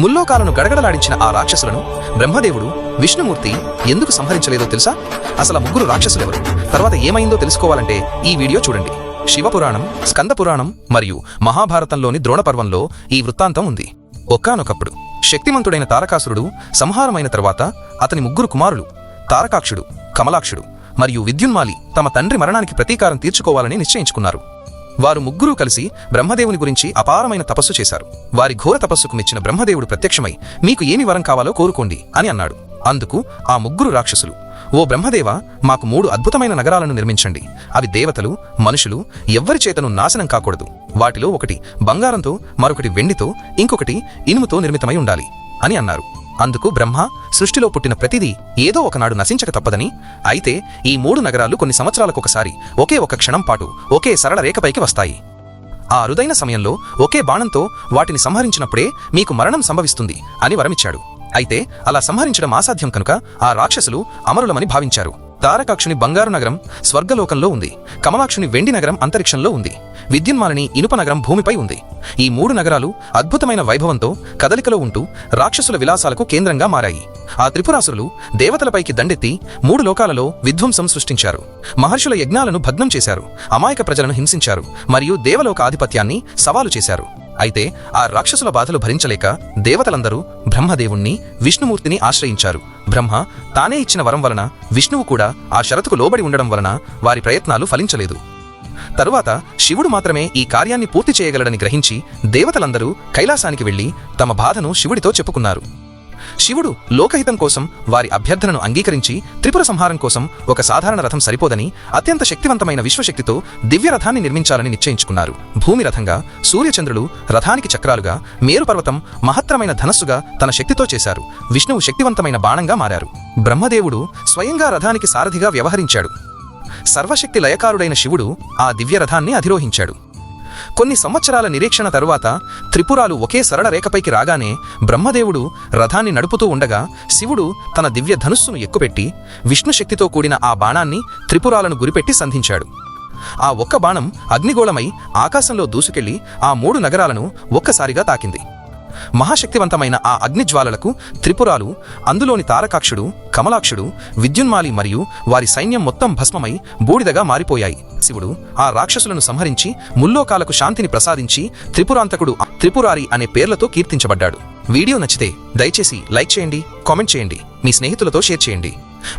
ముల్లోకాలను గడగడలాడించిన ఆ రాక్షసులను బ్రహ్మదేవుడు విష్ణుమూర్తి ఎందుకు సంహరించలేదో తెలుసా? అసలు ముగ్గురు ముగ్గురు రాక్షసులెవరు? తర్వాత ఏమైందో తెలుసుకోవాలంటే ఈ వీడియో చూడండి. శివపురాణం స్కందపురాణం మరియు మహాభారతంలోని ద్రోణపర్వంలో ఈ వృత్తాంతం ఉంది. ఒక్కానొకప్పుడు శక్తిమంతుడైన తారకాసురుడు సంహారమైన తర్వాత అతని ముగ్గురు కుమారులు తారకాక్షుడు కమలాక్షుడు మరియు విద్యున్మాలి తమ తండ్రి మరణానికి ప్రతీకారం తీర్చుకోవాలని నిశ్చయించుకున్నారు. వారు ముగ్గురూ కలిసి బ్రహ్మదేవుని గురించి అపారమైన తపస్సు చేశారు. వారి ఘోర తపస్సుకు మెచ్చిన బ్రహ్మదేవుడు ప్రత్యక్షమై మీకు ఏమి వరం కావాలో కోరుకోండి అని అన్నాడు. అందుకు ఆ ముగ్గురు రాక్షసులు ఓ బ్రహ్మదేవ మాకు మూడు అద్భుతమైన నగరాలను నిర్మించండి. అవి దేవతలు మనుషులు ఎవ్వరి చేతను నాశనం కాకూడదు. వాటిలో ఒకటి బంగారంతో మరొకటి వెండితో ఇంకొకటి ఇనుముతో నిర్మితమై ఉండాలి. అని అన్నారు. అందుకు బ్రహ్మ సృష్టిలో పుట్టిన ప్రతిదీ ఏదో ఒకనాడు నశించక తప్పదని అయితే ఈ మూడు నగరాలు కొన్ని సంవత్సరాలకొకసారి ఒకే ఒక క్షణం పాటు ఒకే సరళ రేఖపైకి వస్తాయి. ఆ అరుదైన సమయంలో ఒకే బాణంతో వాటిని సంహరించినప్పుడే మీకు మరణం సంభవిస్తుంది అని వరమిచ్చాడు. అయితే అలా సంహరించడం అసాధ్యం కనుక ఆ రాక్షసులు అమరులమని భావించారు. తారకాక్షుని బంగారు నగరం స్వర్గలోకంలో ఉంది. కమలాక్షుని వెండి నగరం అంతరిక్షంలో ఉంది. విద్యున్మాలని ఇనుప నగరం భూమిపై ఉంది. ఈ మూడు నగరాలు అద్భుతమైన వైభవంతో కదలికలో ఉంటూ రాక్షసుల విలాసాలకు కేంద్రంగా మారాయి. ఆ త్రిపురాసురులు దేవతలపైకి దండెత్తి మూడు లోకాలలో విధ్వంసం సృష్టించారు. మహర్షుల యజ్ఞాలను భగ్నం చేశారు. అమాయక ప్రజలను హింసించారు. మరియు దేవలోక ఆధిపత్యాన్ని సవాలు చేశారు. అయితే ఆ రాక్షసుల బాధలు భరించలేక దేవతలందరూ బ్రహ్మదేవుణ్ణి విష్ణుమూర్తిని ఆశ్రయించారు. బ్రహ్మ తానే ఇచ్చిన వరం వలన విష్ణువు కూడా ఆ షరతుకు లోబడి ఉండడం వలన వారి ప్రయత్నాలు ఫలించలేదు. తరువాత శివుడు మాత్రమే ఈ కార్యాన్ని పూర్తి చేయగలడని గ్రహించి దేవతలందరూ కైలాసానికి వెళ్ళి తమ బాధను శివుడితో చెప్పుకున్నారు. శివుడు లోకహితం కోసం వారి అభ్యర్థనను అంగీకరించి త్రిపుర సంహారం కోసం ఒక సాధారణ రథం సరిపోదని అత్యంత శక్తివంతమైన విశ్వశక్తితో దివ్య రథాన్ని నిర్మించాలని నిశ్చయించుకున్నారు. భూమి రథంగా సూర్యచంద్రులు రథానికి చక్రాలుగా మేరుపర్వతం మహత్తరమైన ధనస్సుగా తన శక్తితో చేశారు. విష్ణువు శక్తివంతమైన బాణంగా మారారు. బ్రహ్మదేవుడు స్వయంగా రథానికి సారథిగా వ్యవహరించాడు. సర్వశక్తి లయకారుడైన శివుడు ఆ దివ్యరథాన్ని అధిరోహించాడు. కొన్ని సంవత్సరాల నిరీక్షణ తరువాత త్రిపురాలు ఒకే సరళ రేఖపైకి రాగానే బ్రహ్మదేవుడు రథాన్ని నడుపుతూ ఉండగా శివుడు తన దివ్య ధనుస్సును ఎక్కుపెట్టి విష్ణుశక్తితో కూడిన ఆ బాణాన్ని త్రిపురాలను గురిపెట్టి సంధించాడు. ఆ ఒక్క బాణం అగ్నిగోళమై ఆకాశంలో దూసుకెళ్ళి ఆ మూడు నగరాలను ఒక్కసారిగా తాకింది. మహాశక్తివంతమైన ఆ అగ్నిజ్వాలలకు త్రిపురాలు అందులోని తారకాక్షుడు కమలాక్షుడు విద్యున్మాలి మరియు వారి సైన్యం మొత్తం భస్మమై బూడిదగా మారిపోయాయి. శివుడు ఆ రాక్షసులను సంహరించి ముల్లోకాలకు శాంతిని ప్రసాదించి త్రిపురాంతకుడు త్రిపురారి అనే పేర్లతో కీర్తించబడ్డాడు. వీడియో నచ్చితే దయచేసి లైక్ చేయండి కామెంట్ చేయండి మీ స్నేహితులతో షేర్ చేయండి.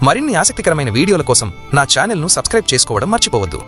మరిన్ని ఆసక్తికరమైన వీడియోల కోసం నా ఛానల్ను సబ్స్క్రైబ్ చేసుకోవడం మర్చిపోవద్దు.